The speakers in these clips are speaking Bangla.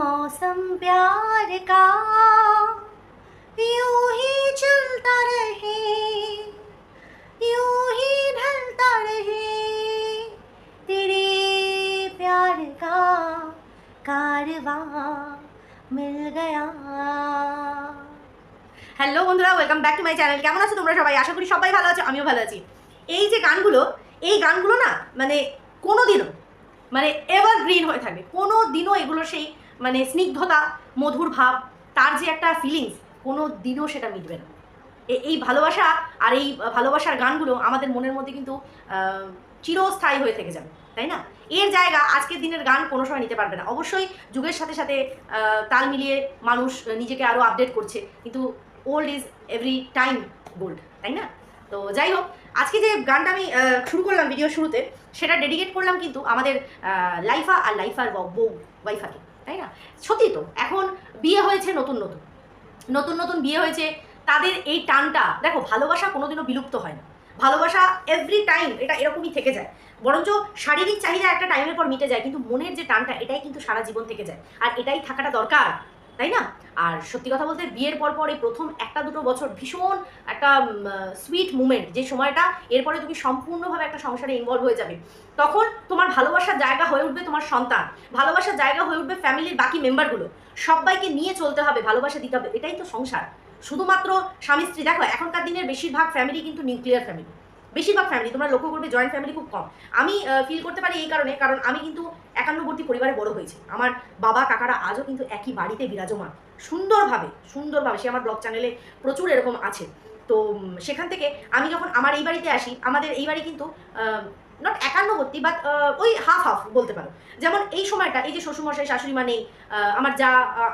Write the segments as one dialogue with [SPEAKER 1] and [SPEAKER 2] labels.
[SPEAKER 1] मौसम प्यार का यूं ही चलता रहे यूं ही ढलता रहे तेरे प्यार का कारवां मिल गया হ্যালো বন্ধুরা welcome back to my channel কেমন আছো তোমরা সবাই আশা করি সবাই ভালো আছো আমিও ভালো আছি এই যে গানগুলো এই গানগুলো না মানে কোনো দিনও মানে এভার গ্রিন হয়ে থাকবে কোনো দিনও এগুলো সেই মানে স্নিগ্ধতা, মধুর ভাব, তার যে একটা ফিলিংস কোনো দিনও সেটা মিটবে না। এই ভালোবাসা আর এই ভালোবাসার গানগুলো আমাদের মনের মধ্যে কিন্তু চিরস্থায়ী হয়ে থেকে যাবে, তাই না? এর জায়গা আজকের দিনের গান কোনো সময় নিতে পারবে না। অবশ্যই যুগের সাথে সাথে তাল মিলিয়ে মানুষ নিজেকে আরও আপডেট করছে, কিন্তু old is every time gold তাই না? তো যাই হোক, আজকে যে গানটা আমি শুরু করলাম ভিডিও শুরুতে, সেটা ডেডিকেট করলাম কিন্তু আমাদের লাইফা আর লাইফার বউ, ওয়াইফাকে। তাই না? সত্যি তো, এখন বিয়ে হয়েছে নতুন নতুন। নতুন নতুন বিয়ে হয়েছে, তাদের এই টানটা, দেখো, ভালোবাসা কোনোদিনও বিলুপ্ত হয় না। ভালোবাসা এভরি টাইম এটা এরকমই থেকে যায়। বরঞ্চ শারীরিক চাহিদা একটা টাইমের পর মিটে যায়, কিন্তু মনের যে টানটা, এটাই কিন্তু সারা জীবন থেকে যায়। আর এটাই থাকাটা দরকার। তাই না? আর সত্যি কথা বলতে বিয়ের পর পর এই প্রথম একটা দুটো বছর ভীষণ একটা সুইট মুমেন্ট যে সময়টা এরপরে তুমি সম্পূর্ণভাবে একটা সংসারে ইনভলভ হয়ে যাবে। তখন তোমার ভালোবাসার জায়গা হয়ে উঠবে তোমার সন্তান, ভালোবাসার জায়গা হয়ে উঠবে ফ্যামিলির বাকি মেম্বারগুলো সবাইকে নিয়ে চলতে হবে, ভালোবাসা দিতে হবে, এটাই তো সংসার। শুধুমাত্র স্বামী স্ত্রী দেখো, এখনকার দিনের বেশিরভাগ ফ্যামিলি কিন্তু নিউক্লিয়ার ফ্যামিলি বেশিরভাগ ফ্যামিলি তোমরা লক্ষ্য করবে জয়েন্ট ফ্যামিলি খুব কম। আমি ফিল করতে পারি এই কারণে, কারণ আমি কিন্তু একান্নবর্তী পরিবারে বড় হয়েছি। আমার বাবা, কাকারা আজও কিন্তু একই বাড়িতে বিরাজমান। সুন্দরভাবে সুন্দরভাবে, সে আমার ব্লগ চ্যানেলে প্রচুর এরকম আছে। তো সেখান থেকে আমি যখন আমার এই বাড়িতে আসি, আমাদের এই বাড়ি কিন্তু নট একান্নবর্তী বাট ওই হাফ হাফ বলতে পারো। যেমন এই সময়টা, এই যে শ্বশুরমশাই, শাশুড়ি মা নেই আমার যা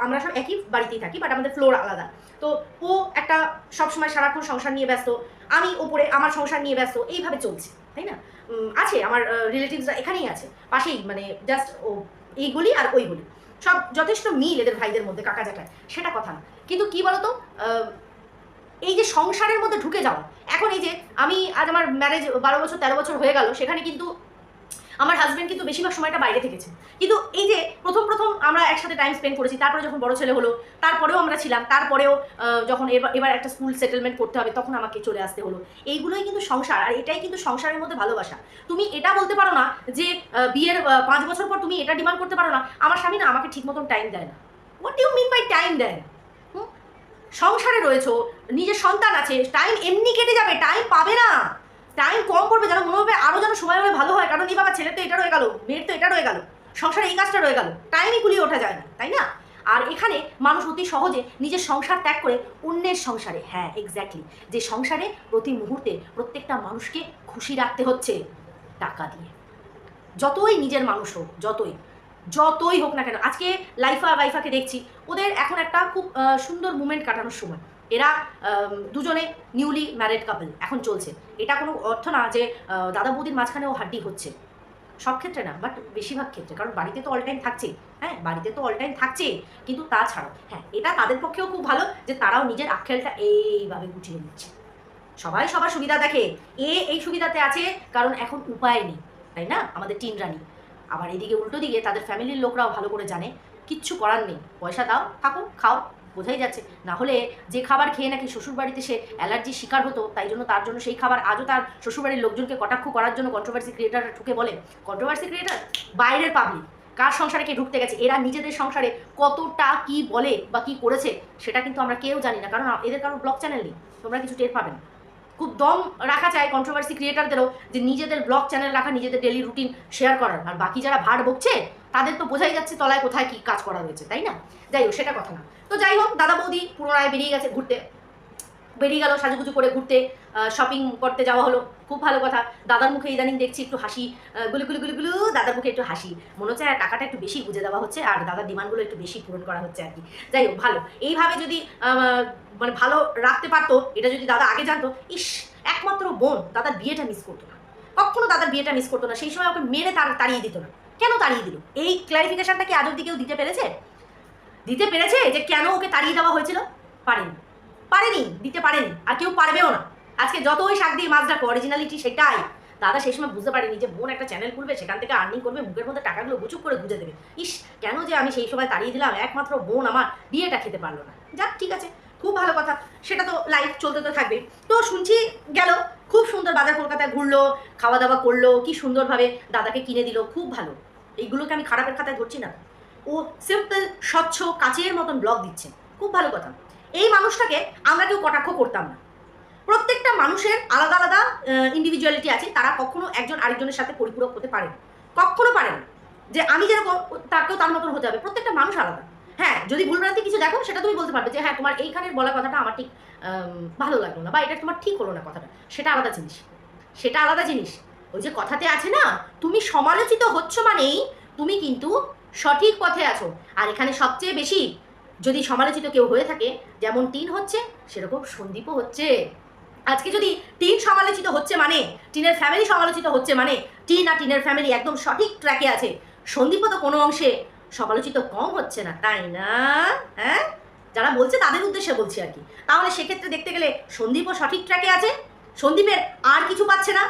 [SPEAKER 1] আমরা সব একই বাড়িতেই থাকি বাট আমাদের ফ্লোর আলাদা। তো ও একটা সবসময় সারাক্ষণ সংসার নিয়ে ব্যস্ত, আমি ওপরে আমার সংসার নিয়ে ব্যস্ত, এইভাবে চলছে, তাই না? আছে, আমার রিলেটিভসরা এখানেই আছে, পাশেই মানে জাস্ট ও এইগুলি আর ওইগুলি সব যথেষ্ট মিল এদের ভাইদের মধ্যে কাকা জাকায় সেটা কথা না। কিন্তু কি বলতো এই যে সংসারের মধ্যে ঢুকে যাও। এখন এই যে আমি আজ আমার ম্যারেজ বারো বছর, তেরো বছর হয়ে গেল, সেখানে কিন্তু আমার হাজব্যান্ড কিন্তু বেশিরভাগ সময়টা বাইরে থেকেছে। কিন্তু এই যে প্রথম প্রথম আমরা একসাথে টাইম স্পেন্ড করেছি, তারপরে যখন বড় ছেলে হলো, তারপরেও আমরা ছিলাম, তারপরেও যখন এবার এবার একটা স্কুল সেটেলমেন্ট করতে হবে, তখন আমাকে চলে আসতে হলো। এইগুলোই কিন্তু সংসার, আর এটাই কিন্তু সংসারের মধ্যে ভালোবাসা। তুমি এটা বলতে পারো না যে বিয়ের পাঁচ বছর পর তুমি এটা ডিমান্ড করতে পারো না। আমার স্বামী না আমাকে ঠিক মতন টাইম দেয় না। What you mean by time দেয় না? সংসারে রয়েছো, নিজের সন্তান আছে টাইম এমনি কেটে যাবে টাইম পাবে না। টাইম কম করবে যেন মনে হবে আরও যেন সময় হলে ভালো হয়, কারণ এই বাবা ছেলে তো এটা রয়ে গেল, মেয়ের তো এটা রয়ে গেল, সংসারে এই কাজটা রয়ে গেল টাইমই গুলিয়ে ওঠা যায় না, তাই না? আর এখানে মানুষ অতি সহজে নিজের সংসার ত্যাগ করে অন্যের সংসারে হ্যাঁ এক্স্যাক্টলি যে সংসারে প্রতি মুহূর্তে প্রত্যেকটা মানুষকে খুশি রাখতে হচ্ছে, টাকা দিয়ে। যতই নিজের মানুষ হোক, যতই যতই হোক না কেন, আজকে লাইফা ওয়াইফাকে দেখছি, ওদের এখন একটা খুব সুন্দর মুমেন্ট কাটানোর সময়। এরা দুজনে নিউলি ম্যারেড কাপল এখন চলছে। এটা কোনো অর্থ না যে দাদা বৌদির মাঝখানেও হাড্ডি হচ্ছে। সব ক্ষেত্রে না বাট বেশিরভাগ ক্ষেত্রে, কারণ বাড়িতে তো অল টাইম থাকছে হ্যাঁ বাড়িতে তো অল টাইম থাকছে কিন্তু তাছাড়াও হ্যাঁ এটা তাদের পক্ষেও খুব ভালো যে তারাও নিজের আক্ষেলটা এইভাবে গুছিয়ে নিচ্ছে। সবাই সবার সুবিধা দেখে, এ এই সুবিধাতে আছে, কারণ এখন উপায় নেই, তাই না? আমাদের টিন রানী। আবার এদিকে উল্টো দিকে তাদের ফ্যামিলির লোকরাও ভালো করে জানে, কিচ্ছু করার নেই। পয়সা দাও, থাকো, খাও, বোঝাই যাচ্ছে। না হলে যে খাবার খেয়ে নাকি শ্বশুরবাড়িতে সে অ্যালার্জির শিকার হতো, তাই জন্য তার জন্য সেই খাবার আজও তার শ্বশুরবাড়ির লোকজনকে কটাক্ষ করার জন্য কন্ট্রোভার্সি ক্রিয়েটাররা ঠুকে বলে কন্ট্রোভার্সি ক্রিয়েটার বাইরের পাবলিক কার সংসারে কে ঢুকতে গেছে? এরা নিজেদের সংসারে কতটা কি বলে বা কি করেছে, সেটা কিন্তু আমরা কেউ জানি না, কারণ এদের কারোর ব্লগ চ্যানেল নেই, তোমরা কিছু টের পাবে না। খুব দম রাখা চাই কন্ট্রোভার্সি ক্রিয়েটারদেরও যে নিজেদের ব্লগ চ্যানেল রাখা, নিজেদের ডেলি রুটিন শেয়ার করার। আর বাকি যারা ভাড় বকছে, তাদের তো বোঝাই যাচ্ছে তলায় কোথায় কি কাজ করা রয়েছে তাই না? যাই হোক, সেটা কথা না। তো যাই হোক, দাদা বৌদি পুনরায় বেরিয়ে গেছে ঘুরতে। বেরিয়ে গেল সাজুগুজু করে ঘুরতে শপিং করতে যাওয়া হলো। খুব ভালো কথা। দাদার মুখে ইদানিং দেখছি একটু হাসি গুলু গুলু গুলু গুলু, দাদার মুখে একটু হাসি। মনে হচ্ছে টাকাটা একটু বেশি বুঝে দেওয়া হচ্ছে আর দাদার ডিমান্ডগুলো একটু বেশি পূরণ করা হচ্ছে আর কি। যাই হোক, ভালো। এইভাবে যদি মানে ভালো রাখতে পারতো, এটা যদি দাদা আগে জানতো, ইস, একমাত্র বোন দাদার বিয়েটা মিস করতো না। কখনো দাদার বিয়েটা মিস করতো না। সেই সময় ওকে মেরে তার তাড়িয়ে দিত না। কেন তাড়িয়ে দিল? এই ক্লারিফিকেশনটা কি আজ অব্দি কেউ দিতে পেরেছে? দিতে পেরেছে যে কেন ওকে তাড়িয়ে দেওয়া হয়েছিল? পারেনি। পারেনি, দিতে পারেনি, আর কেউ পারবেও না। আজকে যতই শাক দিয়ে মাছ ডাকো অরিজিনালিটি সেটাই। দাদা সেই সময় বুঝতে পারিনি যে বোন একটা চ্যানেল খুলবে, সেখান থেকে আর্নিং করবে, মুখের মধ্যে টাকাগুলো গুচুপ করে গুঁজে দেবে। ইস, কেন যে আমি সেই সময় তাড়িয়ে দিলাম, একমাত্র বোন আমার বিয়েটা খেতে পারল না। যাক, ঠিক আছে, খুব ভালো কথা। সেটা তো লাইফ চলতে তো থাকবে তো শুনছি গেল, খুব সুন্দর বাজার কলকাতায় ঘুরলো খাওয়া দাওয়া করল, কি সুন্দরভাবে দাদাকে কিনে দিল, খুব ভালো। এইগুলোকে আমি খারাপের খাতায় ধরছি না। ও সিম্পল স্বচ্ছ, কাচের মতন ব্লগ দিচ্ছে। খুব ভালো কথা। এই মানুষটাকে আমরা কেউ কটাক্ষ করতাম না। প্রত্যেকটা মানুষের আলাদা আলাদা ইন্ডিভিজুয়ালিটি আছে, তারা কখনো একজন আরেকজনের সাথে পরিপূরক হতে পারে কখনো পারে না যে আমি যেরকম, তাকেও তার মতন হতে হবে। প্রত্যেকটা মানুষ আলাদা। হ্যাঁ যদি ভুলভ্রান্তি কিছু দেখো, সেটা তুমি বলতে পারবে যে হ্যাঁ তোমার এইখানের বলা কথাটা আমার ঠিক ভালো লাগল না, বা এটা তোমার ঠিক হলো না কথাটা। সেটা আলাদা জিনিস। সেটা আলাদা জিনিস। ওই যে কথাতে আছে না, তুমি সমালোচিত হচ্ছ মানেই তুমি কিন্তু সঠিক পথে আছো। আর এখানে সবচেয়ে বেশি যদি সমালোচিত কেউ হয়ে থাকে, যেমন টিন হচ্ছে, সেরকম সন্দীপও হচ্ছে। আজকে যদি টিন সমালোচিত হচ্ছে মানে টিনের ফ্যামিলি সমালোচিত হচ্ছে মানে টিন আর টিনের ফ্যামিলি একদম সঠিক ট্র্যাকে আছে। সন্দীপও তো কোনো অংশে সমালোচিত কম হচ্ছে না, তাই না? হ্যাঁ? যারা বলছে তাদের উদ্দেশ্যে বলছি আর কি। তাহলে সেক্ষেত্রে দেখতে গেলে সন্দীপও সঠিক ট্র্যাকে আছে, সন্দীপের আর কিছু পাচ্ছে না।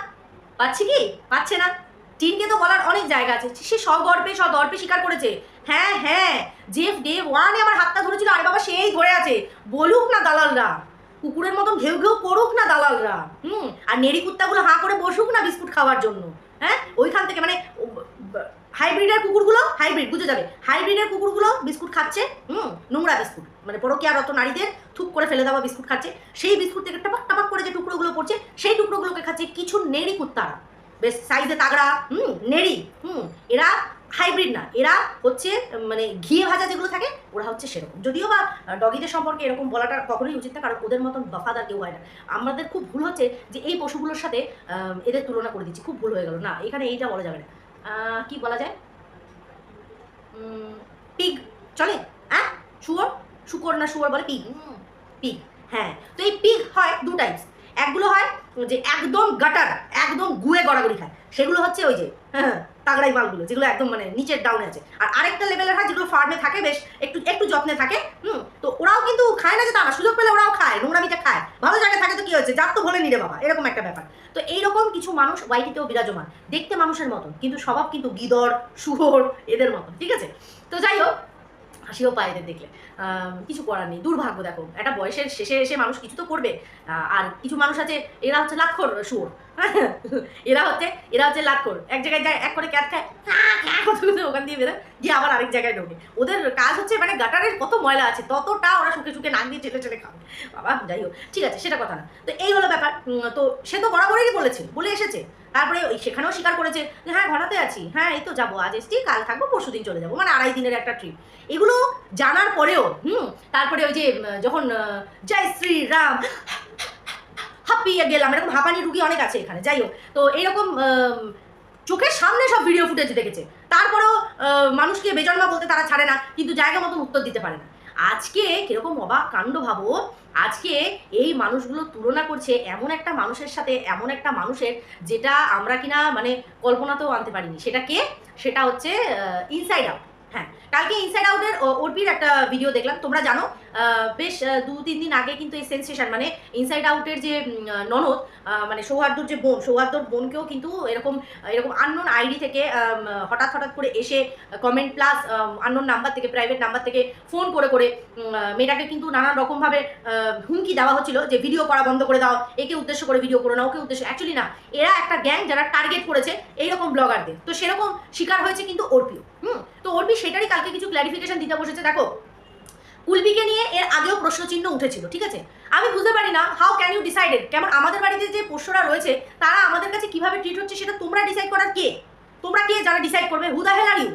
[SPEAKER 1] পাচ্ছে কি? পাচ্ছে না। টিনকে তো বলার অনেক জায়গা আছে। সে সগর্বে সদর্পে স্বীকার করেছে। হ্যাঁ হ্যাঁ জেফ ডে ওয়ানে আমার হাতটা ধরেছিল, আর বাবা, সেই ধরে আছে। বলুক না দালালরা, কুকুরের মতন ঘেউ ঘেউ করুক না দালালরা, হুম? আর নেড়ি কুত্তাগুলো হাঁ করে বসুক না বিস্কুট খাওয়ার জন্য হ্যাঁ? ওইখান থেকে মানে হাইব্রিডের কুকুরগুলো, হাইব্রিড, বুঝে যাবে। হাইব্রিডের কুকুরগুলো বিস্কুট খাচ্ছে, হুম? নোংরা বিস্কুট মানে পরকিয়ারত নারীদের থুপ করে ফেলে দেওয়া বিস্কুট খাচ্ছে। সেই বিস্কুট থেকে টাপাক টাপাক করে যে টুকরোগুলো পড়ছে, সেই টুকরোগুলোকে খাচ্ছে কিছু নেড়ি কুত্তারা। বেশ সাইজে তাগড়া, হুম, নেড়ি, হুম, এরা হাইব্রিড না। এরা হচ্ছে মানে ঘিয়ে ভাজা যেগুলো থাকে, ওরা হচ্ছে সেরকম। যদিও বা ডগিদের সম্পর্কে এরকম বলাটা কখনোই উচিত না, কারণ ওদের মতন দফাদার কেউ হয় না। আমাদের খুব ভুল হচ্ছে যে এই পশুগুলোর সাথে এদের তুলনা করে দিচ্ছি। খুব ভুল হয়ে গেল। না, এখানে এইটা বলা যাবে না। কি বলা যায়? পিগ চলে? হ্যাঁ শুয়োর? শুকর না শুয়োর বলে পিগ পিগ হ্যাঁ তো এই পিগ হয় দু টাইপস একগুলো হয় যে একদম গাটার একদম গুয়ে গড়াগড়ি খায়। সেগুলো হচ্ছে ওই যে হ্যাঁ তাগড়াই মালগুলো, যেগুলো একদম মানে নিচের ডাউনে আছে। আর আরেকটা লেভেলের হয় যেগুলো ফার্মে থাকে বেশ, একটু একটু যত্নে থাকে, হুম? তো ওরাও কিন্তু খায় না যে তা না, সুযোগ পেলে ওরাও খায়, নোংরামিটা খায়। ভালো জায়গায় থাকে তো কি হয়েছে? যার তো বলে নিরে বাবা, এরকম একটা ব্যাপার। তো এইরকম কিছু মানুষ ওয়াইটিতেও বিরাজমান, দেখতে মানুষের মতন, কিন্তু স্বভাব কিন্তু গিদর, শুয়োর, এদের মতন, ঠিক আছে? তো যাই হোক হাসিও পায় এদের দেখলে। কিছু করার নেই, দুর্ভাগ্য দেখো। একটা বয়সের শেষে এসে মানুষ কিছু তো করবে। আর কিছু মানুষ আছে, এরা হচ্ছে লাক্ষর শুয়োর। এরা হচ্ছে এরা হচ্ছে লাক্ষর। এক জায়গায় যায়, এক করে ক্যাট খায় ওখান দিয়ে বেরোয়, গিয়ে আবার আরেক জায়গায় ঢোকে। ওদের কাজ হচ্ছে মানে গাটারের কত ময়লা আছে, ততটা ওরা শুকে শুকে নাক দিয়ে চেটে চেটে খাবে। বাবা, যাই হোক, ঠিক আছে, সেটা কথা না। তো এই হলো ব্যাপার। তো সে তো বরাবরই বলেছে, বলে এসেছে। তারপরে সেখানেও স্বীকার করেছে যে হ্যাঁ ঘোরাতে আছি। হ্যাঁ এই তো যাব, আজ এসছি, কাল থাকব পরশু দিন চলে যাব। মানে আড়াই দিনের একটা ট্রিপ এগুলো জানার পরেও, হুম, তারপরে ওই যে যখন জয় শ্রীরাম, হাঁপিয়ে গেলাম। এরকম হাঁপানি রুগী অনেক আছে এখানে, যাই হোক। তো এইরকম চোখের সামনে সব ভিডিও ফুটেজ দেখেছে। তারপরেও মানুষকে বেজন্মা বলতে তারা ছাড়ে না, কিন্তু জায়গা মতন উত্তর দিতে পারে না। আজকে কীরকম অবাক কাণ্ড ভাবো? আজকে এই মানুষগুলো তুলনা করছে এমন একটা মানুষের সাথে, এমন একটা মানুষের যেটা আমরা কিনা মানে কল্পনাতেও আনতে পারিনি। সেটা কে? সেটা হচ্ছে ইনসাইড আউট হ্যাঁ কালকে ইনসাইড আউটের ওরপির একটা ভিডিও দেখলাম, তোমরা জানো বেশ দু, তিন দিন আগে কিন্তু এই সেন্সেশন মানে ইনসাইড আউটের যে ননদ মানে সৌহার্দ্যর যে বোন, সৌহার্দ্যর বোনকেও কিন্তু এরকম এরকম আননোন আইডি থেকে হঠাৎ হঠাৎ করে এসে কমেন্ট প্লাস আননোন নাম্বার থেকে প্রাইভেট নাম্বার থেকে ফোন করে করে মেয়েটাকে কিন্তু নানান রকমভাবে হুমকি দেওয়া হচ্ছিল যে ভিডিও করা বন্ধ করে দাও, একে উদ্দেশ্য করে ভিডিও করো না, ওকে উদ্দেশ্য অ্যাকচুয়ালি না, এরা একটা গ্যাং যারা টার্গেট করেছে, এইরকম ব্লগারদের তো সেরকম শিকার হয়েছে কিন্তু অর্পিও। হুম, তো অর্পি সেটারই কালকে কিছু ক্ল্যারিফিকেশন দিতে বসেছে, দেখো। কুলবিকে নিয়ে এর আগেও প্রশ্নচিহ্ন উঠেছিল, ঠিক আছে? আমি বুঝতে পারি না হাউ ক্যান ইউ ডিসাইডেড কেমন আমাদের বাড়িতে যে পোষ্যরা রয়েছে, তারা আমাদের কাছে কীভাবে ট্রিট হচ্ছে সেটা তোমরা ডিসাইড করার কে? তোমরা কে যারা ডিসাইড করবে? হু দা হেল আর ইউ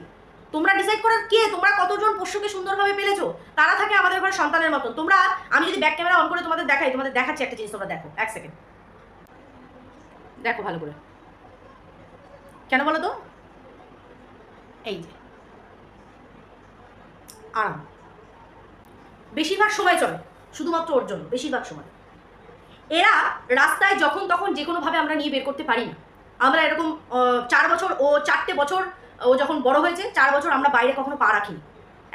[SPEAKER 1] তোমরা ডিসাইড করার কে? তোমরা কতজন পোষ্যকে সুন্দরভাবে পেলেছো? তারা থাকে আমাদের ঘরে সন্তানের মতন। তোমরা, আমি যদি ব্যাক ক্যামেরা অন করে তোমাদের দেখাই, তোমাদের দেখাচ্ছি একটা জিনিস তোমরা দেখো, এক সেকেন্ড দেখো ভালো করে। কেন বলো তো? এই যে। আরাম। বেশিরভাগ সময় চলে, শুধুমাত্র ওর জন্য, বেশিরভাগ সময়। এরা রাস্তায় যখন তখন যে কোনোভাবে আমরা নিয়ে বের করতে পারি না। আমরা এরকম চার বছর, ও চারটে বছর, ও যখন বড় হয়েছে, চার বছর আমরা বাইরে কখনো পা রাখিনি।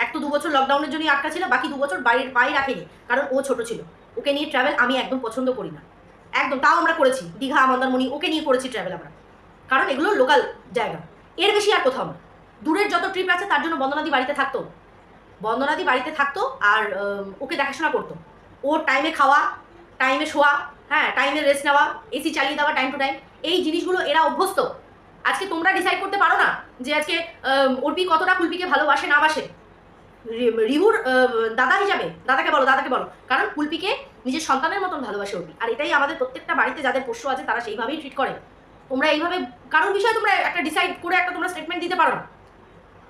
[SPEAKER 1] এক তো দু বছর লকডাউনের জন্যই আটকা ছিল, বাকি দু বছর বাইরের পায়ে রাখিনি, কারণ ও ছোট ছিল। ওকে নিয়ে ট্রাভেল আমি একদম পছন্দ করি না। একদম, তাও আমরা করেছি, দীঘা, মন্দারমণি, ওকে নিয়ে করেছি ট্রাভেল আমরা। কারণ এগুলো লোকাল জায়গা। এর বেশি আর কোথাও না। দূরের যত ট্রিপ আছে, তার জন্য বন্দনাদি বাড়িতে থাকতো। বন্দনাদি বাড়িতে থাকতো আর ওকে দেখাশোনা করতো। ওর টাইমে খাওয়া টাইমে শোয়া হ্যাঁ টাইমে রেস্ট নেওয়া এসি চালিয়ে দেওয়া টাইম টু টাইম এই জিনিসগুলো এরা অভ্যস্ত। আজকে তোমরা ডিসাইড করতে পারো না যে আজকে অর্পি কতটা কুলপিকে ভালোবাসে, না বাসে। রিহুর দাদা হিসাবে, দাদাকে বলো দাদাকে বলো। কারণ কুলপিকে নিজের সন্তানের মতন ভালোবাসে অর্পি আর এটাই আমাদের প্রত্যেকটা বাড়িতে যাদের পোষ্য আছে, তারা সেইভাবেই ট্রিট করে। তোমরা এইভাবে, কারোর বিষয়ে তোমরা একটা ডিসাইড করে একটা তোমরা স্টেটমেন্ট দিতে পারো না।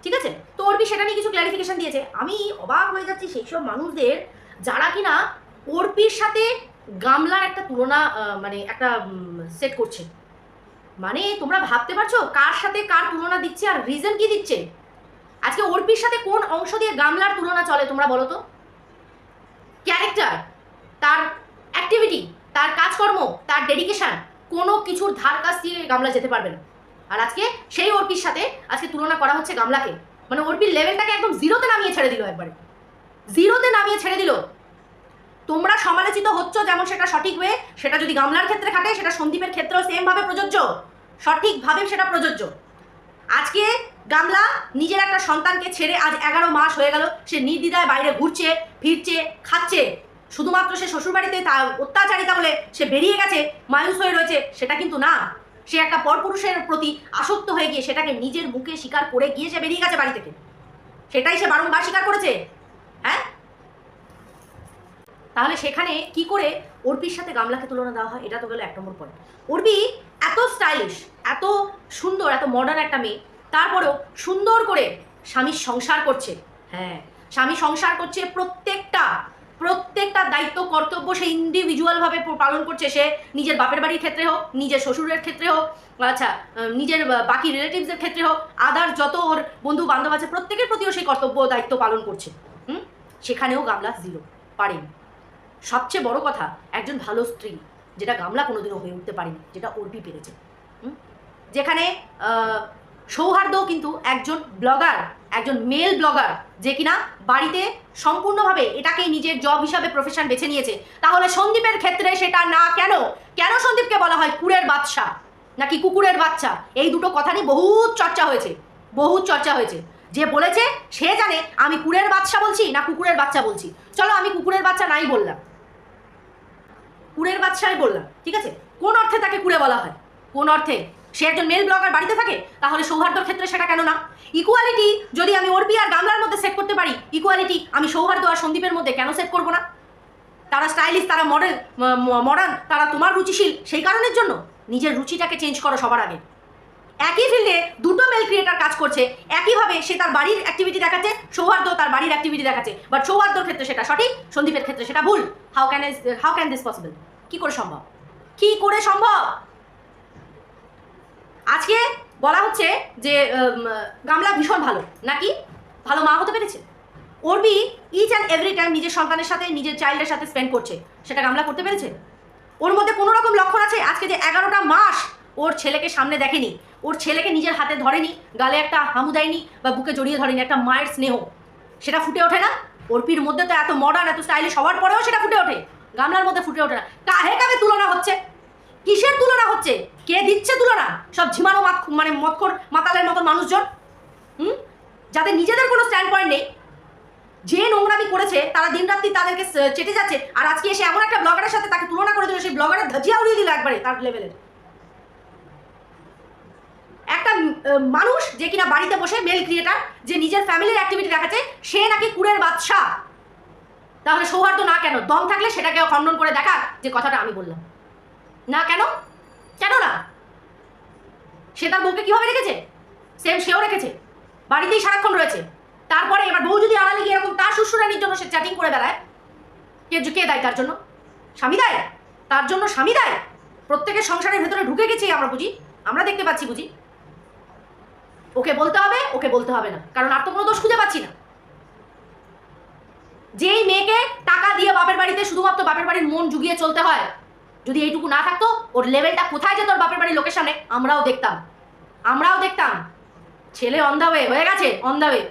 [SPEAKER 1] ঠিক আছে? তো অর্পি সেটা নিয়ে কিছু ক্ল্যারিফিকেশন দিয়েছে। আমি অবাক হয়ে যাচ্ছি সেই সব মানুষদের যারা কিনা অর্পির সাথে গামলার একটা তুলনা মানে একটা সেট করছে। মানে তোমরা ভাবতে পারছ কার সাথে কার তুলনা দিচ্ছে আর রিজন কি দিচ্ছে? আজকে অর্পির সাথে কোন অংশ দিয়ে গামলার তুলনা চলে তোমরা বলো তো? ক্যারেক্টার তার অ্যাক্টিভিটি তার কাজকর্ম, তার ডেডিকেশন কোনো কিছুর ধার কাছ দিয়ে গামলা যেতে পারবে না। আর আজকে সেই অর্পির সাথে আজকে তুলনা করা হচ্ছে গামলাকে। মানে অর্পির লেভেলটাকে একদম জিরোতে নামিয়ে ছেড়ে দিল একবারে। জিরোতে নামিয়ে ছেড়ে দিল। তোমরা সমালোচিত হচ্ছ যেমন সেটা সঠিক হয়ে, সেটা যদি গামলার ক্ষেত্রে খাটে, সেটা সন্দীপের ক্ষেত্রেও সেমভাবে প্রযোজ্য। সঠিকভাবে সেটা প্রযোজ্য। আজকে গামলা নিজের একটা সন্তানকে ছেড়ে আজ এগারো মাস হয়ে গেল, সে নির্দ্বিধায় বাইরে ঘুরছে, ফিরছে, খাচ্ছে। শুধুমাত্র সে শ্বশুরবাড়িতে তা অত্যাচারিতা বলে সে বেরিয়ে গেছে, মায়ুস হয়ে রয়েছে, সেটা কিন্তু না। সে একটা পরপুরুষের প্রতি আসক্ত হয়ে গিয়ে সেটাকে নিজের মুখে স্বীকার করে গিয়ে সে বেরিয়ে গেছে বাড়ি থেকে। সেটাই সে বারংবার স্বীকার করেছে। হ্যাঁ? তাহলে সেখানে কি করে অর্পির সাথে গামলাকে তুলনা দেওয়া হয়? এটা তো গেল এক নম্বর পয়েন্ট অর্পি এত স্টাইলিশ এত সুন্দর, এত মডার্ন একটা মেয়ে, তারপরেও সুন্দর করে স্বামীর সংসার করছে। হ্যাঁ স্বামী সংসার করছে প্রত্যেকটা প্রত্যেকটা দায়িত্ব, কর্তব্য সে ইন্ডিভিজুয়ালভাবে পালন করছে। সে নিজের বাপের বাড়ির ক্ষেত্রে হোক, নিজের শ্বশুরের ক্ষেত্রে হোক আচ্ছা নিজের বাকি রিলেটিভসের ক্ষেত্রে হোক আদার যত ওর বন্ধু বান্ধব আছে, প্রত্যেকের প্রতিও সেই কর্তব্য দায়িত্ব পালন করছে। হুম? সেখানেও গামলা জিরো পারেন। সবচেয়ে বড় কথা, একজন ভালো স্ত্রী, যেটা গামলা কোনোদিনও হয়ে উঠতে পারেনি, যেটা অর্পি পেরেছে? যেখানে সৌহার্দ্য কিন্তু একজন ব্লগার একজন মেল ব্লগার যে কিনা বাড়িতে সম্পূর্ণভাবে এটাকেই নিজের জব হিসাবে প্রফেশন বেছে নিয়েছে। তাহলে সন্দীপের ক্ষেত্রে সেটা না কেন? কেন সন্দীপকে বলা হয় কুকুরের বাচ্চা? নাকি কুকুরের বাচ্চা? এই দুটো কথা নিয়ে বহুত চর্চা হয়েছে। বহুত চর্চা হয়েছে। যে বলেছে, সে জানে আমি কুকুরের বাচ্চা বলছি না কুকুরের বাচ্চা বলছি। চলো আমি কুকুরের বাচ্চা নাই বললাম। কুড়ের বাচ্চাই বললাম, ঠিক আছে? কোন অর্থে তাকে কুড়ে বলা হয়? কোন অর্থে? সে একজন মেল ব্লগার বাড়িতে থাকে, তাহলে সৌহার্দ্যর ক্ষেত্রে সেটা কেন না? ইকুয়ালিটি যদি আমি অর্পি আর গামলার মধ্যে সেট করতে পারি ইকুয়ালিটি আমি সৌহার্দ্য আর সন্দীপের মধ্যে কেন সেট করব না? তারা স্টাইলিশ তারা মডেল মডার্ন তারা তোমার রুচিশীল, সেই কারণের জন্য নিজের রুচিটাকে চেঞ্জ করো সবার আগে। একই ফিল্ডে দুটো মেল ক্রিয়েটার কাজ করছে, একইভাবে সে তার বাড়ির অ্যাক্টিভিটি দেখাচ্ছে, সৌহার্দ্য তার বাড়ির অ্যাক্টিভিটি দেখাচ্ছে বাট সৌহার্দ্যর ক্ষেত্রে সেটা সঠিক, সন্দীপের ক্ষেত্রে সেটা ভুল। How can how can this possible কি করে সম্ভব? কী করে সম্ভব? আজকে বলা হচ্ছে যে গামলা ভীষণ ভালো। নাকি? ভালো মা হতে পেরেছে? অর্বি ইচ অ্যান্ড এভরি টাইম নিজের সন্তানের সাথে, নিজের চাইল্ডের সাথে স্পেন্ড করছে। সেটা গামলা করতে পেরেছে? ওর মধ্যে কোনো রকম লক্ষণ আছে? আজকে যে এগারোটা মাস ওর ছেলেকে সামনে দেখেনি, ওর ছেলেকে নিজের হাতে ধরেনি, গালে একটা হামু দেয়নি বা বুকে জড়িয়ে ধরেনি, একটা মায়ের স্নেহ। সেটা ফুটে ওঠে না? অর্পির মধ্যে তো এত মডার্ন এত স্টাইলিশ হওয়ার পরেও সেটা ফুটে ওঠে। গামলার মধ্যে ফুটে ওঠে না। কাহে কাবে তুলনা হচ্ছে? কিসের তুলনা হচ্ছে? কে দিচ্ছে তুলনা সব ঝিমানো মানে মৎকর মাতালের মতো মানুষজন? হুম? যাদের নিজেদের কোনো স্ট্যান্ড পয়েন্ট নেই। যে নোংরামি করেছে, তারা দিনরাত্রি তাদেরকে চেটে যাচ্ছে। আর আজকে এসে এমন একটা ব্লগারের সাথে তাকে তুলনা করে দিল, সেই ব্লগারের ধাজিয়া উড়িয়ে দিল একবারে তার লেভেলের একটা মানুষ যে কিনা বাড়িতে বসে মেল ক্রিয়েটার যে নিজের ফ্যামিলির অ্যাক্টিভিটি দেখাচ্ছে, সে নাকি কুড়ের বাদশা তাহলে সৌহার্দ্য না কেন? দম থাকলে সেটাকে খণ্ডন করে দেখা যে কথাটা আমি বললাম। না কেন? কেন না? সে তার বউকে কীভাবে রেখেছে সেম সেও রেখেছে। বাড়িতেই সারাক্ষণ রয়েছে। তারপরে এবার বউ যদি আড়ালে গিয়ে এরকম তার শ্বশুরানির জন্য সে চ্যাটিং করে বেড়ায়, কে কে দায় তার জন্য? স্বামী দায়? তার জন্য স্বামী দায়? প্রত্যেকের সংসারের ভেতরে ঢুকে গেছি আমরা বুঝি? আমরা দেখতে পাচ্ছি বুঝি? ওকে বলতে হবে, ওকে বলতে হবে না। কারণ আর তো কোনো দোষ খুঁজে পাচ্ছি না। যেই মেয়েকে টাকা দিয়ে বাপের বাড়িতে শুধুমাত্র বাপের বাড়ির মন জুগিয়ে চলতে হয় যদি এইটুকু না থাকতো, ওর লেভেলটা কোথায় যেত ওর বাপের বাড়ির লোকের সামনে? আমরাও দেখতাম। আমরাও দেখতাম। ছেলে অন দ্য ওয়ে হয়ে গেছে অন দ্য ওয়ে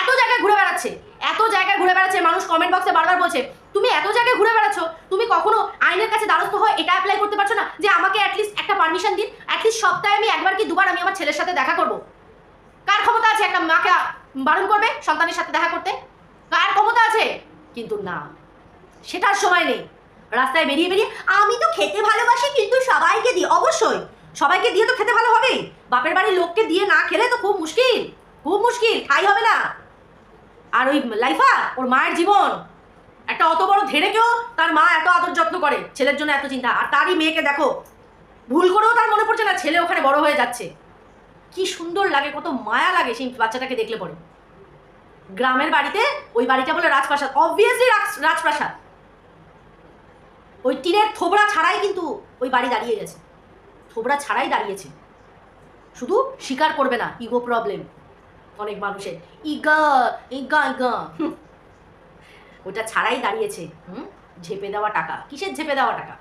[SPEAKER 1] এত জায়গায় ঘুরে বেড়াচ্ছে, এত জায়গায় ঘুরে বেড়াচ্ছে, মানুষ কমেন্ট বক্সে বারবার বলছে, তুমি এত জায়গায় ঘুরে বেড়াচ্ছ, তুমি কখনো আইনের কাছে দ্বারস্থ হয়ে এটা অ্যাপ্লাই করতে পারছ না? যে আমাকে অ্যাটলিস্ট একটা পারমিশন দিন অ্যাটলিস্ট সপ্তাহে আমি একবার কি দুবার আমি আমার ছেলের সাথে দেখা করব? কার ক্ষমতা আছে একটা মাকে বারণ করবে সন্তানের সাথে দেখা করতে? কার ক্ষমতা আছে? কিন্তু না, সেটার সময় নেই। রাস্তায় বেরিয়ে বেরিয়ে আমি তো খেতে ভালোবাসি, কিন্তু সবাইকে দিই অবশ্যই। সবাইকে দিয়ে তো খেতে ভালো হবে। বাপের বাড়ির লোককে দিয়ে না খেলে তো খুব মুশকিল। খুব মুশকিল খাই হবে না। আর ওই লাইফা, ওর মায়ের জীবন। একটা অত বড় ধেড়েকেও তার মা এত আদর যত্ন করে, ছেলের জন্য এত চিন্তা। আর তারই মেয়েকে দেখো, ভুল করেও তার মনে পড়ছে না, ছেলে ওখানে বড় হয়ে যাচ্ছে। কি সুন্দর লাগে, কত মায়া লাগে সেই বাচ্চাটাকে দেখলে পরে। গ্রামের বাড়িতে ওই বাড়িটা বলে রাজপ্রাসাদ অবভিয়াসলি রাজপ্রাসাদ। ওই টিনের থোবড়া ছাড়াই কিন্তু ওই বাড়ি দাঁড়িয়ে গেছে। থোবড়া ছাড়াই দাঁড়িয়েছে। শুধু স্বীকার করবে না ইগো প্রবলেম অনেক মানুষের। ইগা ইগা ইগা। ওটা ছাড়াই দাঁড়িয়েছে, হুম? ঝেপে দেওয়া টাকা। কিসের ঝেপে দেওয়া টাকা?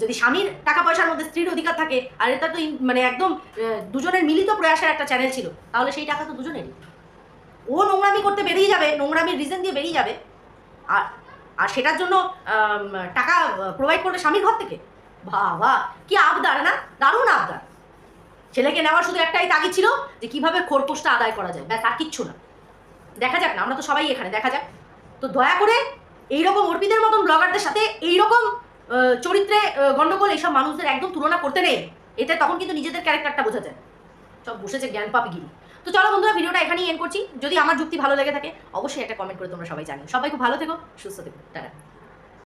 [SPEAKER 1] যদি স্বামীর টাকা পয়সার মধ্যে স্ত্রীর অধিকার থাকে, আর এটা তো মানে একদম দুজনের মিলিত প্রয়াসের একটা চ্যানেল ছিল, তাহলে সেই টাকা তো দুজনেরই। ও নোংরামি করতে বেরিয়ে যাবে, নোংরামির রিজন দিয়ে বেরিয়ে যাবে। আর আর সেটার জন্য টাকা প্রোভাইড করবে স্বামীর ঘর থেকে? বাবা, কি আবদার, না? দারুণ আবদার। ছেলেকে নেওয়ার শুধু একটাই তাগিদ ছিল, যে কীভাবে খোরপোশটা আদায় করা যায়। ব্যাস, আর কিচ্ছু না। দেখা যাক না, আমরা তো সবাই এখানে, দেখা যাক। তো দয়া করে এইরকম অর্পিদের মতন ব্লগারদের সাথে এইরকম চরিত্রে গণ্ডগোল এইসব মানুষদের একদম তুলনা করতে নেই। এতে তখন কিন্তু নিজেদের ক্যারেক্টারটা বোঝা যায়। সব বসেছে জ্ঞান পাপিগিরি তো চলো বন্ধুরা, ভিডিওটা এখানেই এন্ড করছি। যদি আমার যুক্তি ভালো লেগে থাকে, অবশ্যই একটা কমেন্ট করে তোমরা সবাই জানো সবাই খুব ভালো থেকো, সুস্থ থেকো। টাটা।